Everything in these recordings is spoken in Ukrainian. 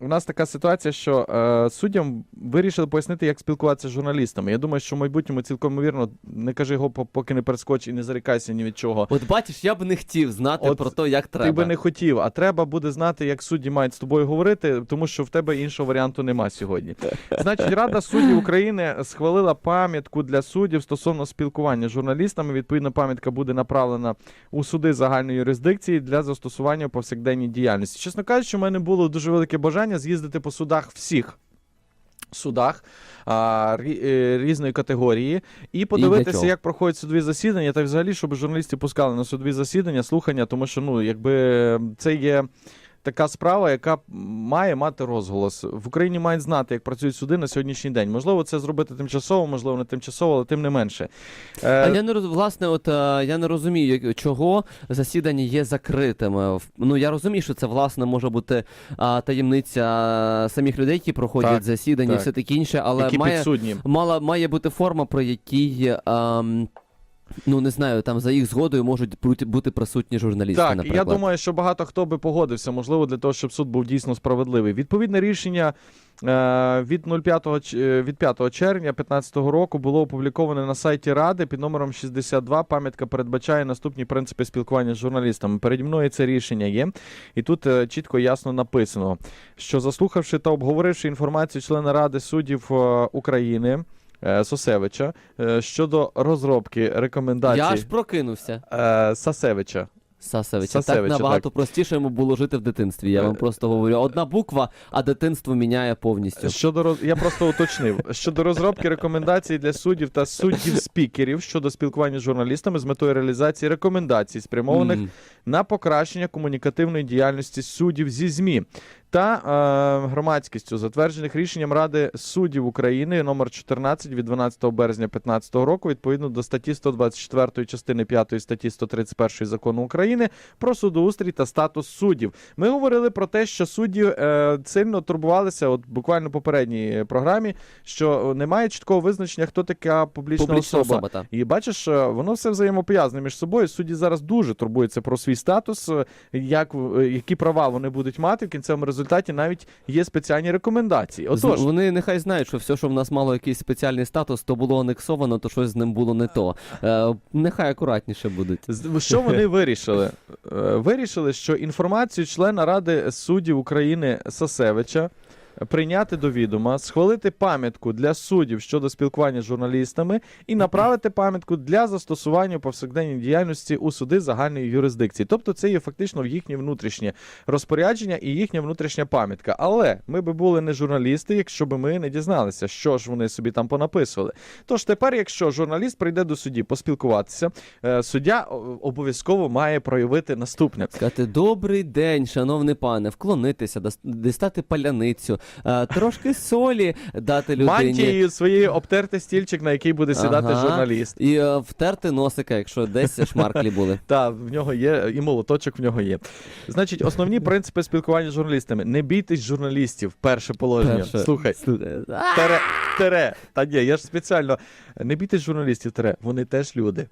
у нас така ситуація, що е, суддям вирішили пояснити, як спілкуватися з журналістами. Я думаю, що в майбутньому цілком ймовірно, не кажи його, поки не перескоч і не зарікайся ні від чого. От бачиш, я б не хотів знати От про те, як треба. Ти би не хотів, а треба буде знати, як судді мають з тобою говорити, тому що в тебе іншого варіанту нема сьогодні. Значить, Рада суддів України схвалила пам'ятку для суддів стосовно спілкування з журналістами. Відповідно, пам'ятка буде направлена у суди загальної юрисдикції для застосування у повсякденній діяльності. Чесно кажучи, у мене було дуже велике бажання з'їздити по судах всіх. Судах а, рі- е, різної категорії і подивитися, і як проходять судові засідання, та взагалі, щоб журналістів пускали на судові засідання, слухання, тому що ну, якби це є така справа, яка має мати розголос. В Україні мають знати, як працюють суди на сьогоднішній день. Можливо, це зробити тимчасово, можливо, не тимчасово, але тим не менше. А Е, я не роз... власне, от е, я не розумію, чого засідання є закритими. Ну я розумію, що це власне може бути а, таємниця самих людей, які проходять Так, засідання, і так. все таке інше, але які має підсудні. мала має бути форма, про якій. ем, Ну, не знаю, там за їх згодою можуть бути, присутні журналісти, Так, наприклад. я думаю, що багато хто би погодився, можливо, для того, щоб суд був дійсно справедливий. Відповідне рішення е, від 05 ч- е, від 5 червня 2015 року було опубліковане на сайті Ради під номером 62. Пам'ятка передбачає наступні принципи спілкування з журналістами. Переді мною це рішення є, і тут е, чітко і ясно написано, що заслухавши та обговоривши інформацію члена Ради суддів України. Е, Сосевича е, щодо розробки рекомендацій Я аж прокинувся. Сасевича. Сасевича. Сасевича, так набагато простіше йому було жити в дитинстві. Я вам Е. просто говорю. Одна буква, а дитинство міняє повністю. Щодо роз... я просто уточнив щодо розробки рекомендацій для суддів та суддів спікерів щодо спілкування з журналістами з метою реалізації рекомендацій, спрямованих М. на покращення комунікативної діяльності суддів зі ЗМІ та е, громадськістю, затверджених рішенням Ради суддів України номер 14 від 12 березня 2015 року, відповідно до статті 124 частини 5 статті 131 закону України про судоустрій та статус суддів. Ми говорили про те, що судді е, сильно турбувалися, от буквально в попередній програмі, що немає чіткого визначення, хто така публічна, Публічна особа. особа, так. І бачиш, е, воно все взаємопов'язане між собою. Судді зараз дуже турбуються про свій статус, е, як, е, які права вони будуть мати. В кінцевому результаті навіть є спеціальні рекомендації. Отож, Вони нехай знають, що все, що в нас мало якийсь спеціальний статус, то було анексовано, то щось з ним було не то. Е, нехай акуратніше будуть. Що вони вирішили? Е, Вирішили, що інформацію члена Ради суддів України Сасевича прийняти до відома, схвалити пам'ятку для суддів щодо спілкування з журналістами і направити пам'ятку для застосування у повсякденній діяльності у суди загальної юрисдикції. Тобто це є фактично їхнє внутрішнє розпорядження і їхня внутрішня пам'ятка. Але ми би були не журналісти, якщо б ми не дізналися, що ж вони собі там понаписували. Тож тепер, якщо журналіст прийде до судді поспілкуватися, е, суддя обов'язково має проявити наступне. Сказати добрий день, шановний пане, вклонитися, дістати паляницю, трошки солі дати людині. Мантією своєю обтерти стільчик, на який буде сідати Ага. журналіст. І е, втерти носика, якщо десь шмарклі були. Та в нього є, і молоточок в нього є. Значить, основні принципи спілкування з журналістами. Не бійтесь журналістів. Перше положення. Перше. Слухай. Слухай, Тере, тере. Та ні, я ж спеціально. Не бійтесь журналістів, тере. Вони теж люди.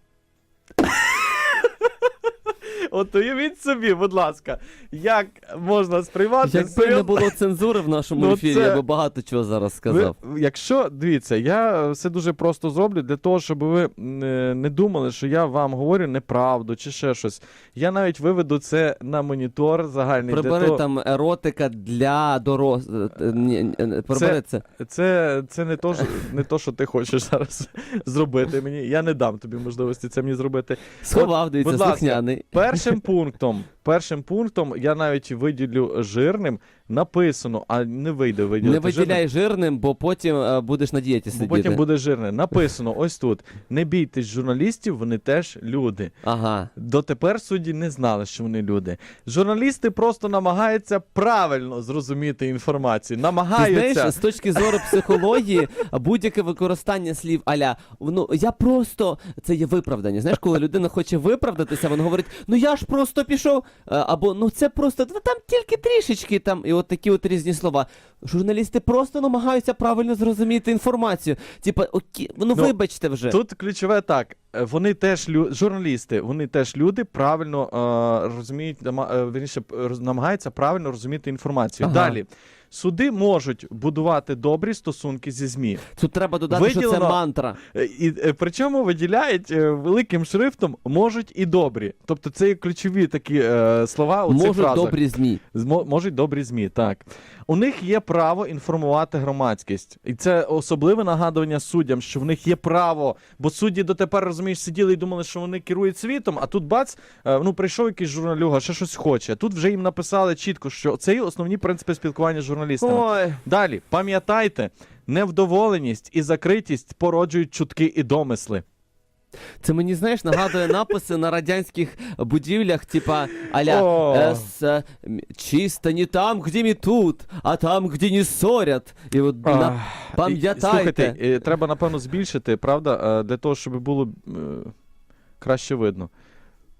От уявіть собі, будь ласка, як можна сприймати Якби не було цензури в нашому Ну, ефірі, це- я би багато чого зараз сказав. Ви, якщо дивіться, я все дуже просто зроблю для того, щоб ви не, не думали, що я вам говорю неправду чи ще щось. Я навіть виведу це на монітор загальний. Прибери там еротика для дорослих. Прибери це. Це, це не, то, що- не то, що ти хочеш зараз зробити мені. Я не дам тобі можливості це мені зробити. Сховав, дивіться, будь ласка, слухняний. Першим пунктом, першим пунктом я навіть виділю жирним, написано, а не вийде виділити. Не жирним. виділяй жирним, бо потім е, будеш на дієті Бо потім буде жирне. Написано ось тут: не бійтесь журналістів, вони теж люди. Ага. Дотепер судді не знали, що вони люди. Журналісти просто намагаються правильно зрозуміти інформацію. Ти Намагаються. знаєш, з точки зору психології, будь-яке використання слів аля ну я просто це є виправдання. Знаєш, коли людина хоче виправдатися, вона говорить: ну я ж просто пішов, або ну це просто там тільки трішечки там, і от такі от різні слова. Журналісти просто намагаються правильно зрозуміти інформацію. Типа, окі, ну, Ну, вибачте вже. Тут ключове так. е, Вони теж лю... журналісти, вони теж люди правильно е, розуміють, е, роз- намагаються правильно розуміти інформацію. Ага. Далі. Суди можуть будувати добрі стосунки зі ЗМІ. Тут треба додати, що це мантра. Е, І е, причому виділяють е, великим шрифтом можуть і добрі. Тобто це є ключові такі е, слова у цих Можуть фразах. добрі змі. Змо- можуть добрі змі, так. У них є право інформувати громадськість. І це особливе нагадування суддям, що в них є право. Бо судді дотепер, розумієш, сиділи і думали, що вони керують світом, а тут бац, е, ну прийшов якийсь журналюга, ще щось хоче. Тут вже їм написали чітко, що це є основні принципи спілкування з журналістами. Ой. Далі, пам'ятайте, невдоволеність і закритість породжують чутки і домисли. Це мені, знаєш, нагадує написи на радянських будівлях, типа аля е, с, чисто не там, где метут, а там, где не ссорят. І от на... Пам'ятайте. Слухайте, треба, напевно, збільшити, правда, е, для того, щоб було е, краще видно.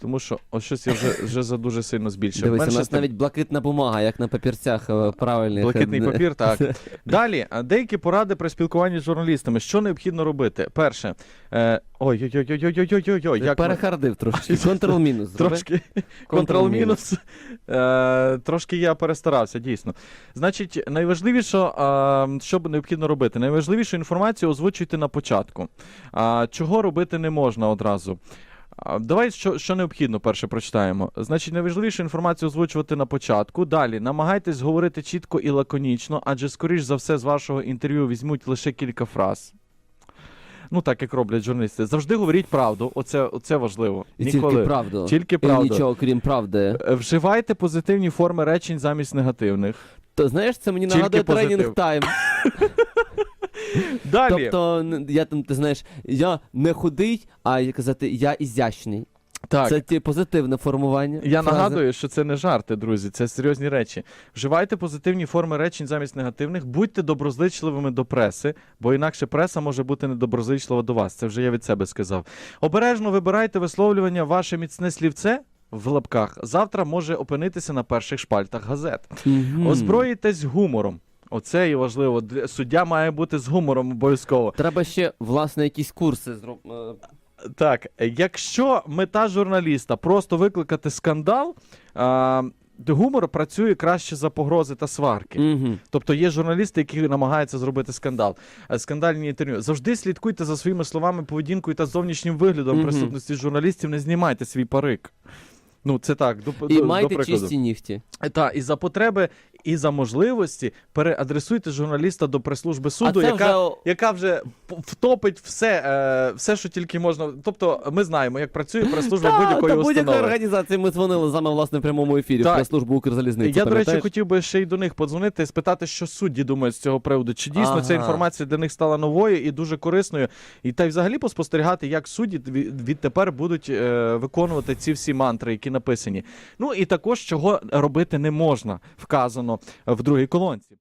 Тому що ось щось я вже, вже за дуже сильно збільшив. Дивись, у Менше нас навіть блакитна бумага, як на папірцях е, правильних. Блакитний Е, папір, так. Далі, а, деякі поради при спілкуванні з журналістами. Що необхідно робити? Перше, е, ой-ой-ой-ой-ой-ой-ой, як ми- Перехардив трошки. Контрол-мінус. зроби. Трошки Контрол-мінус. контрол-мінус. Е, трошки я перестарався, дійсно. Значить, найважливіше, е, що б необхідно робити? Найважливішу інформацію озвучуйте на початку. А, чого робити не можна одразу? Давай, що, що необхідно, перше прочитаємо. Значить, найважливішу інформацію озвучувати на початку. Далі намагайтесь говорити чітко і лаконічно, адже, скоріш за все, з вашого інтерв'ю візьмуть лише кілька фраз. Ну, так як роблять журналісти. Завжди говоріть правду. Оце, оце важливо. І Ніколи. тільки правду. Тільки І нічого, крім правди. Е, Вживайте позитивні форми речень замість негативних. То знаєш, це мені нагадує тренінг тайм. Далі. Тобто, я там, ти знаєш, я не худий, а казати, я ізящний. так. Це ті позитивне формування. Я фрази. нагадую, що це не жарти, друзі, це серйозні речі. Вживайте позитивні форми речень замість негативних, будьте доброзичливими до преси, бо інакше преса може бути недоброзичлива до вас. Це вже я від себе сказав. Обережно вибирайте висловлювання, ваше міцне слівце. В лапках завтра може опинитися на перших шпальтах газет. Мгм. Озброїтесь гумором. Оце і важливо. Суддя має бути з гумором обов'язково. Треба ще, власне, якісь курси зробити. Так, якщо мета журналіста просто викликати скандал, а, гумор працює краще за погрози та сварки. Угу. Тобто є журналісти, які намагаються зробити скандал. Е, Скандальні інтерв'ю. Завжди слідкуйте за своїми словами, поведінкою та зовнішнім виглядом Мгм. присутності журналістів, не знімайте свій парик. Ну, це так, до, І до, до майте прикладу. чисті нігті. Та, і за потреби, і за можливості переадресуйте журналіста до прес-служби суду, це яка вже яка вже втопить все, е, все, що тільки можна. Тобто, ми знаємо, як працює прес-служба будь-якої будь-якої організації ми дзвонили саме власне в прямому ефірі в прес-службу Укрзалізниці. Я, до речі, хотів би ще й до них подзвонити, спитати, що судді думають з цього приводу. Чи дійсно ця інформація для них стала новою і дуже корисною, і та й взагалі поспостерігати, як судді від- відтепер будуть е, виконувати ці всі мантри, які написані. Ну і також чого робити не можна, вказано в другій колонці.